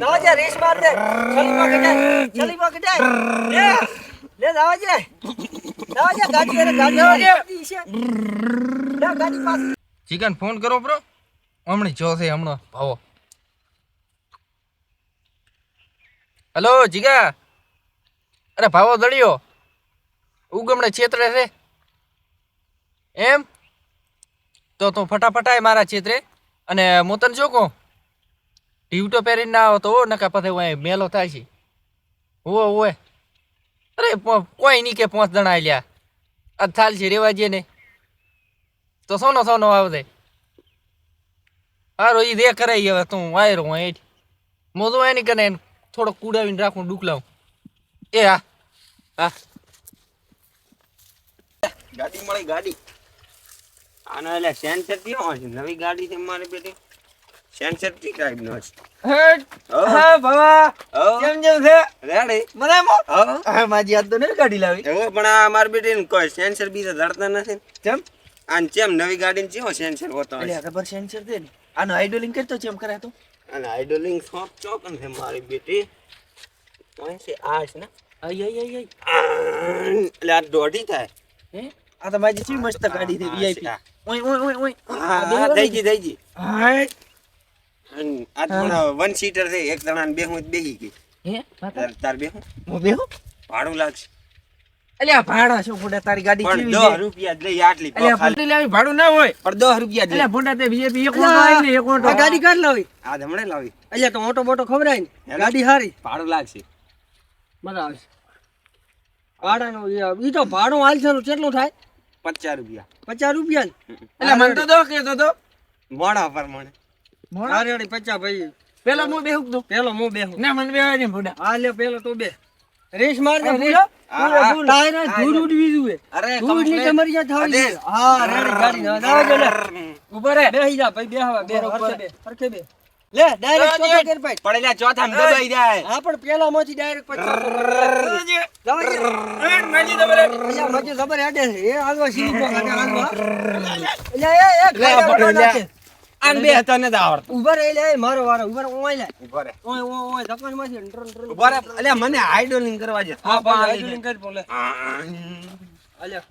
દાવાજે race માર દે. ચલી પકડે ચલી પકડે લે લે દાવાજે દાવાજે ગાડી એને ગાડી ગાડી છે લે ગાડી પાસ. ચિકન ફોન કરો બ્રો. હમણી જો છે હમણાં. ભાવો. હલો જીગા. અરે ભાવો દળિયો. ઉગમણે છેતરે છે. એમ? તો તું ફટાફટ આય મારા છેતરે. અને મોતન તને શું કહું ટીવટો પહેરીને ના આવતો હો નકા પછી મેલો થાય છે. હોવે હોવે અરે કોઈ નહીં કે પાંચ જણા લ્યા આ થાલ છે, રેવા જઈએ ને. તો સોનો સોનો આવદે હારો ઈ દે કરાઈ હવે તું, વાયરો હું એઠ મોજો એની કને થોડો કુડાવીને રાખું, ડુકલાવ. એ, હા. હા. ગાડી મળી, ગાડી. આનો એટલે સેન્સર હશે નવી ગાડી છે મારી બેટી? સેન્સર ટી ટાઈપ નો હશે હા બાબા કેમ જેમ છે? રેડી. મને મો હા માજી યાદ તો નહીં ગાડી લાવી. હવે પણ આ મારી બેટી કોઈ સેન્સર બીજા ધડતા નથી. કેમ? આન કેમ નવી ગાડી ચેવો સેન્સર હોતો એટલે હશે? રબર સેન્સર દે ને. આનો આઈડોલિંગ કરતો એમ કરે તો. અને આઈડોલિંગ શોપ ચોક છે મારી બેટી. કોઈ છે આ છે ને. આઈ આઈ આઈ આઈ. આ, એટલે આ દોઢી થાય. હે? આ તો માજી ચી મસ્ત ગાડી છે વીઆઈપી હા, ઓય ઓય ઓય ઓય. હા હા, થઈ ગઈ થઈ ગઈ. અને વન સીટર છે એક જણા બે હું બેહી ગઈ. હે તાર- બે હું બેહો? ભાડું લાગશે. આ ભાડા શું ફોટા તારી ગાડી કેવી છે? 10 રૂપિયા લઈ આટલી ખાલી. લેવી ભાડું ના હોય. પણ 10 રૂપિયા દે લઈ. ફોટા તે બીજેપી એક ઓટો આવી ને એક ઓટો આ ગાડી કાઢ લાવી? આ હમણાં લાવી. એટલે તો ઓટો બોટો ખબરાય ને. ગાડી હારી. ભાડું લાગશે. મજા આવશે ભાડાનું ઈ તો ભાડું હાલસેલું કેટલું થાય? પચાસ રૂપિયા. પચાસ રૂપિયા ને એટલે મને તો દો કેતો તો. મોડા પ્રમાણે. હા રેડી પચાસ ભાઈ પેલો હું બેહુક દો પેલો હું બેહું ના મને બેહવા દે ફોટા હા લે પેલો તો બે રેસ માર દે ના મજે જબર હેડે છે આને બે તને ને આવડતું. ઊભા રહી લે મારો વારો ઊભા ઓય લે. ઊભા રે ઓય ઓય ઓય ધક્કાની માંથી ટ્રન ટ્રન ઊભા રે અલ્યા મને આઈડોલિંગ કરવા છે હા પણ આઈડલિંગ કરી બોલે. અલ્યા.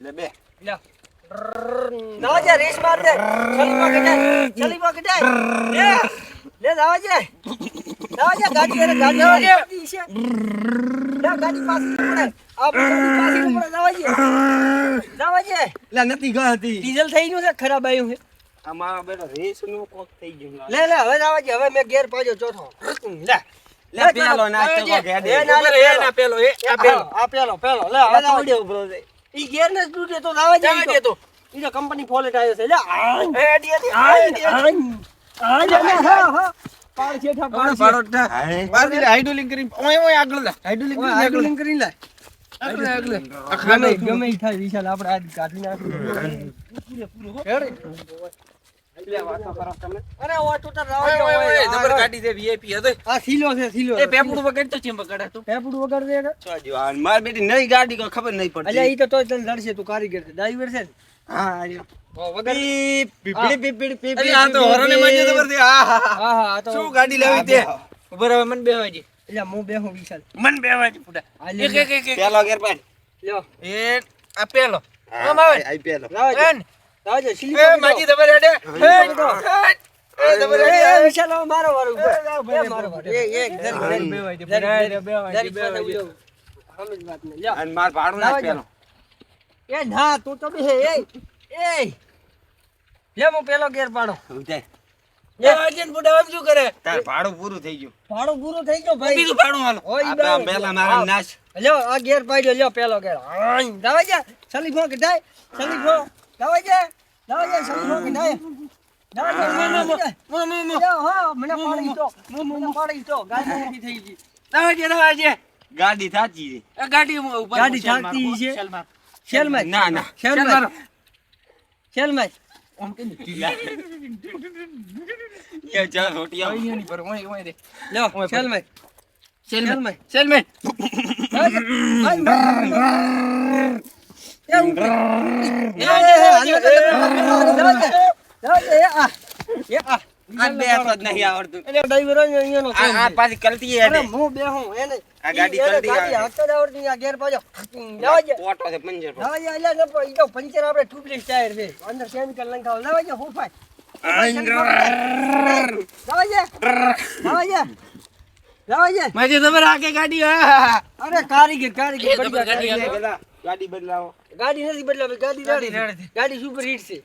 લે બે. લ્યા. દાવાજે રેસ માર દે. ચલી પકડે ચલી પકડે લે લે દાવાજે દાવાજે ગાડી એને ગાડી ગાડી છે. લે ગાડી પાસ પડે આ ગાડી પાસ પડે દાવાજે દાવાજે લે નથી ડીઝલ થઈ ગયું છે ખરાબ આવ્યું છે. આ મારો રેસનું કોક થઈ ગયું લે લે હવે દાવાજી હવે મેં ચોથો. લે. લે પેલો નાચ તો કોક એ ના, એ ના પેલો એ આ પેલો. આ આ પેલો પેલો લે હવે દાવાજી ઉભરો છે ઈ ગેર ને તૂટે તો દાવાજી જવા દે તો. ઈ તો કંપની ફોલ્ટ આવ્યો છે. લે એ હા હા પાડ પાડ કરી ઓય ઓય આગળ લે કરી લે. આગળ આગળ ગમે ગમે ઈ થાય વિશાલ આપણે આજ કાઢી નાખીએ. અરે ઓ તો રાવ જબર ગાડી દે વીઆઈપી હતો આ થીલો છે થીલો એ પેપડું વગર તો ચેમ બગાડે તું? પેપડું વગર દે કે? છો જો, બેટી નવી ગાડી કોઈ ખબર નહીં અલ્યા ઈ તો તોય તને લડશે તું કારીગર છે. ડ્રાઈવર છે હા. વગર અરે આ આ આ શું ગાડી લેવી તે? ઊભા રહો મને બેહવા એટલે હું બેહું વિશાલ. મન આ લે એક એક એક. પેલો ગેર પાડ. લ્યો. એ આ પેલો. આમ આવે. આઈ પેલો. રાવજે એન રાવજે એ માજી દબર હેડે એ એ દબર એ વિશાલ મારો વારો ઊભો. એ મારો વારો એ એક જરી જરી બેહવા દે, જરી બેહવા દે, જરી બેહવા દે, જરી બેહવા દે. પાછા ઉજો. સમજ વાત ને લ્યો. અને માર ભાડું નાખ લાવજો. પેલો. એ ના તું તો બે એ એ. લે હું પેલો ગેર પાડો. ઉઠે. બેહવા ને શું કરે? તાર ભાડું પૂરું થઈ ગયું. ભાડું પૂરું થઈ ગયો ભાઈ. બીજું ભાડું હાલો. પેલા મારા નાશ. લ્યો આ ગેર પાડ્યો લ્યો પેલો ગેર. હાય દાવા જા. સલી ફો કે ડાય સલી ફો દાવા જા દાવા જા સલી ફો કે તો. ગાડી દે ગાડી થાચી છે. આ ગાડી ઉપર ગાડી શેલ મારો, થાકતી છે. શેલ મારો. શેલમાં ના ના. શેલ શેલમાં મારો. શેલમાં આમ કે ને. એ ચાલ રોટિયા. ઓય નહીં પર ઓય ઓય રે. લ્યો ઓય શેલમાં પંચર આપણે ટ્યુબલેસ ટાયર છે. અંદર કેમિકલ લંખાવ દે હું ફાય ગાડી કારીગર કારીગર ગાડી બદલાવો. ગાડી નથી બદલાવી ગાડી ગાડી. ગાડી સુપર હિટ છે.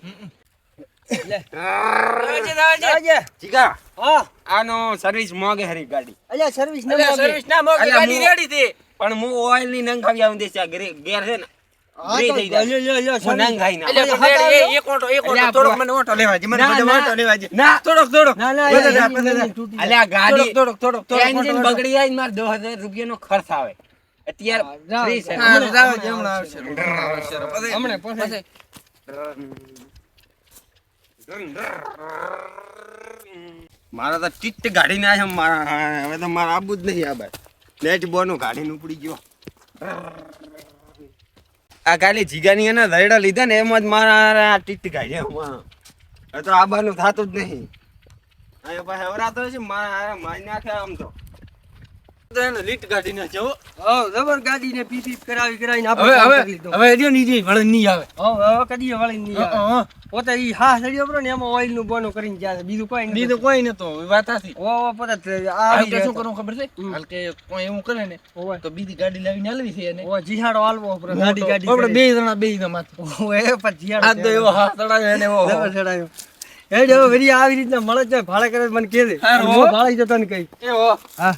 આનો સર્વિસ મોગે હરી ગાડી. અલ્યા સર્વિસ ન સર્વિસ ના મોગે ગાડી રેડી છે. પણ હું ઓઇલની નંખાવી આવું દેશે આ છે ને. ખર્ચ આવે. અત્યારે. મારા તો ટીટ ગાડી ના છે મારા હવે તો મારે આબુ જ નહીં આ ભાઈ નેટ ગાડી ગાડીનું ઉપડી ગયો. આ ગાડી જીગાની એના રેડા લીધા ને એમાં જ મારા આ ટીટ ગાડી હવે તો આબાનું થતું જ નહીં. હવે હવરાતો છે મારા મારી નાખે આમ તો. તો લીટ કાઢી નાખે હો. હઉ, જબર ગાડીને પી પી કરાવી કરાવીને આપણે હવે હવે હવે જો નીચે વળે નહીં આવે. હઉ, હવે કદી વળી નહીં આવે. હા, હા. પોતે ઈ હા સળિયો પરો ને એમાં ઓઇલનું બોનું કરીને જાય બીજું કોઈ નથી. બીજું કોઈ નતો વાત હાચી. ઓ ઓ પોતે જ હાલ આવી કે શું જાય ખબર છે? હાલ કે કોઈ એવું કરે ને તો બીજી ગાડી લાવીને હાલવી છે ને ઓ જીહાડો હાલવો. ગાડી ગાડી આપણે બે જણા બે જણા માથે. જીહાડો આ તો એવો એવો ચડાયો. એ જો આવી રીતના મળે છે ભાડે કરે મને કહે દે ભાડે જતો ને કઈ. હા.